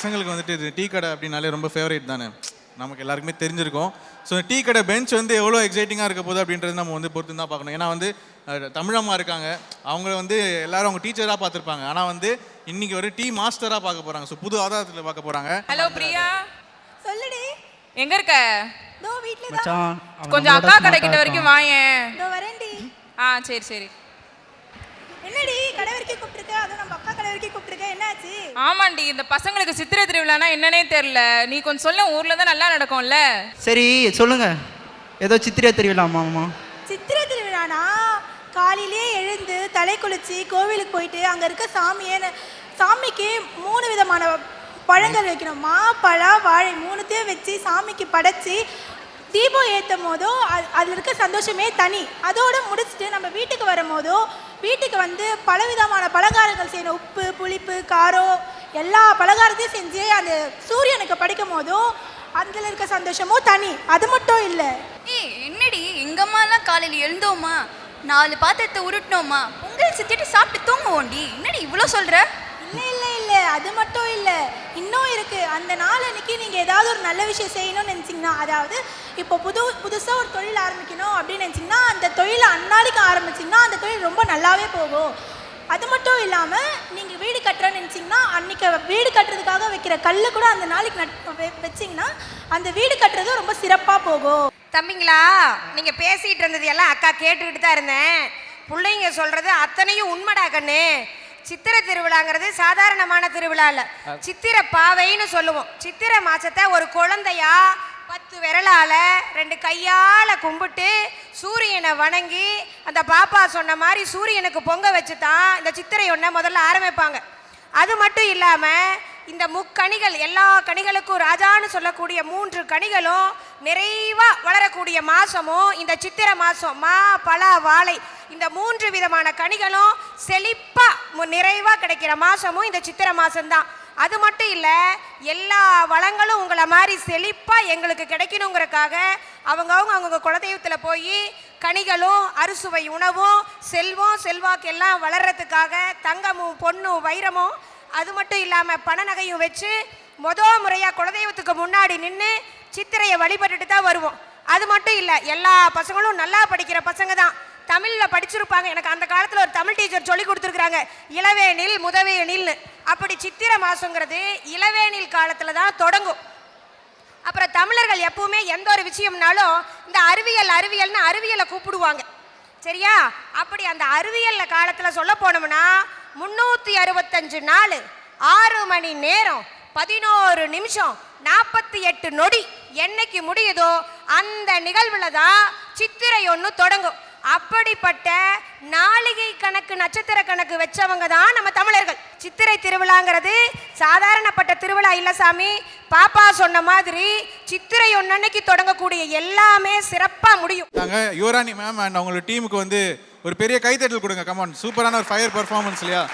பசங்களுக்கு வந்துட்டு இது டீ கடை அப்படின்னாலே ரொம்ப ஃபேவரட் தானே? நமக்கு எல்லாருக்குமே தெரிஞ்சிருக்கும். ஸோ டீ கடை பெஞ்ச் வந்து எவ்வளோ எக்ஸைட்டிங்காக இருக்க போகுது அப்படின்றது நம்ம வந்து பொறுத்து தான் பார்க்கணும். ஏன்னா வந்து தமிழம்மா இருக்காங்க. அவங்க வந்து எல்லாரும் அவங்க டீச்சராக பார்த்துருப்பாங்க. ஆனால் வந்து இன்னைக்கு ஒரு டீ மாஸ்டராக பார்க்க போகிறாங்க ஸோ புது ஆதாரத்தில் பார்க்க போகிறாங்க ஹலோ பிரியா. சொல்லுடி. எங்க இருக்க? கொஞ்சம் அக்கா கடை கிட்ட. வரைக்கும் வாயேன். ஆ சரி சரி. வரைக்கும் கூப்பிட்டுருக்க? அதுவும் நம்ம அக்கா கடை வரைக்கும் கூப்பிட்டுருக்க. என்னாச்சு? ஆமாண்டி இந்த பசங்களுக்கு சித்திரை திருவிழானா என்னன்னே தெரியல. நீ கொஞ்சம் சொல்ல ஊர்ல தான் நல்லா நடக்கும்ல? சரி சொல்லுங்க. ஏதோ சித்திரை திருவிழாமாமா சித்திரை திருவிழானா? காலையிலே எழுந்து தலை குளிச்சு கோவிலுக்கு போயிட்டு அங்கே இருக்க சாமியை சாமிக்கு மூணு விதமான பழங்கள் வைக்கணும் மா பழம் வாழை மூணுத்தையும் வச்சு சாமிக்கு படைச்சி தீபம் ஏற்றும் போதோ அதில் இருக்க சந்தோஷமே தனி. அதோடு முடிச்சுட்டு நம்ம வீட்டுக்கு வரும்போதோ வீட்டுக்கு வந்து பலவிதமான பலகாரங்கள் செய்யணும். உப்பு புளிப்பு காரம் எல்லா பலகாரத்தையும் செஞ்சு அந்த சூரியனுக்கு படிக்கும் போதும் அதில் இருக்க சந்தோஷமும் தனி. அது மட்டும் இல்லை. ஏய் என்னடி? எங்கம்மாலாம் காலையில் எழுந்தோமா? நாலு பாத்திரத்தை உருட்டினோமா? பொங்கல் செஞ்சுட்டு சாப்பிட்டு தூங்குவோண்டி என்னடி இவ்வளோ சொல்கிற இல்லை இல்லை இல்லை. அது மட்டும் இல்லை. இன்னும் இருக்குது அந்த நாள் அன்னைக்கு நீங்கள் ஏதாவது ஒரு நல்ல விஷயம் செய்யணும்னு நினச்சிங்கன்னா அதாவது இப்போ புது புதுசாக ஒரு தொழில் ஆரம்பிக்கணும் அப்படின்னு நினச்சிங்கன்னா அந்த தொழிலை அந்நாளைக்கு ஆரம்பிச்சிங்கன்னா அந்த தொழில் ரொம்ப நல்லாவே போகும். அது மட்டும் இல்லாமல் நீங்கள் வீடு கட்டுறேன்னு நினச்சிங்கன்னா அன்னைக்கு வீடு கட்டுறதுக்காக வைக்கிற கல் கூட அந்த நாளைக்கு நட் வச்சிங்கன்னா அந்த வீடு கட்டுறதும் ரொம்ப சிறப்பாக போகும். தம்பிங்களா நீங்கள் பேசிகிட்டு இருந்தது எல்லாம் அக்கா கேட்டுக்கிட்டு தான் இருந்தேன். பிள்ளைங்க சொல்கிறது அத்தனையும் உண்மைடா கண்ணு. சித்திரை திருவிழாங்கிறது சாதாரணமான திருவிழா இல்ல. சித்திரை பாவைன்னு சொல்லுவோம். சித்திரை மாசத்தை ஒரு குழந்தையா பத்து விரலால ரெண்டு கையால கும்பிட்டு சூரியனை வணங்கி அந்த பாப்பா சொன்ன மாதிரி சூரியனுக்கு பொங்க வச்சு தான் இந்த சித்திரை ஒன்றை முதல்ல ஆரம்பிப்பாங்க. அது மட்டும் இல்லாம இந்த முக்கணிகள் எல்லா கனிகளுக்கும் ராஜான்னு சொல்லக்கூடிய மூன்று கனிகளும் நிறைவா வளரக்கூடிய மாசமும் இந்த சித்திரை மாசம் மா பலா வாழை இந்த மூன்று விதமான கனிகளும் செழிப்பா மு- நிறைவா கிடைக்கிற மாசமும் இந்த சித்திரை மாசம்தான். அது மட்டும் இல்ல எல்லா வளங்களும் உங்களை மாதிரி செழிப்பா எங்களுக்கு கிடைக்கணுங்கிறக்காக அவங்கவுங்க அவங்க குலதெய்வத்துல போய் கனிகளும் அறுசுவை உணவும் செல்வம் செல்வாக்கு எல்லாம் வளர்றதுக்காக தங்கமும் பொண்ணும் வைரமும் அது மட்டும் இல்லாம பண நகையும் வச்சு முத முறையா குலதெய்வத்துக்கு முன்னாடி நின்று சித்திரையை வழிபட்டுட்டு தான் வருவோம். அது மட்டும் இல்லை எல்லா பசங்களும் நல்லா படிக்கிற பசங்க தான் தமிழில் படிச்சிருப்பாங்க. எனக்கு அந்த காலத்தில் ஒரு தமிழ் டீச்சர் சொல்லி கொடுத்துருக்குறாங்க. இளவேனில் முதவேனில்னு அப்படி சித்திரை மாசங்கிறது இளவேனில் காலத்தில் தான் தொடங்கும். அப்புறம் தமிழர்கள் எப்பவுமே எந்த ஒரு விஷயம்னாலும் இந்த அறிவியல் அறிவியல்னு அறிவியலை கூப்பிடுவாங்க. சரியா? அப்படி அந்த அறிவியல் காலத்தில் சொல்ல போனோம்னா முந்நூற்றி அறுபத்தஞ்சு நாள் ஆறு மணி நேரம் பதினோரு நிமிஷம் நாற்பத்தி எட்டு நொடி என்னைக்கு முடியுதோ அந்த நிகழ்வுல தான் சித்திரை ஒன்று தொடங்கும். அப்படிப்பட்ட நாளிகை கணக்கு நட்சத்திர கணக்கு வச்சவங்க தான் நம்ம தமிழர்கள். சித்திரை திருவிழாங்கிறது சாதாரணப்பட்ட திருவிழா இல்லை சாமி. பாப்பா சொன்ன மாதிரி சித்திரை ஒன்னன்னைக்கு தொடங்கக்கூடிய எல்லாமே சிறப்பாக முடியும். நாங்கள் யுவராணி மேம் அண்ட் அவங்களோட டீமுக்கு வந்து ஒரு பெரிய கைத்தட்டல் கொடுங்க. கமான் சூப்பரான ஒரு ஃபயர் பர்ஃபார்மன்ஸ் இல்லையா?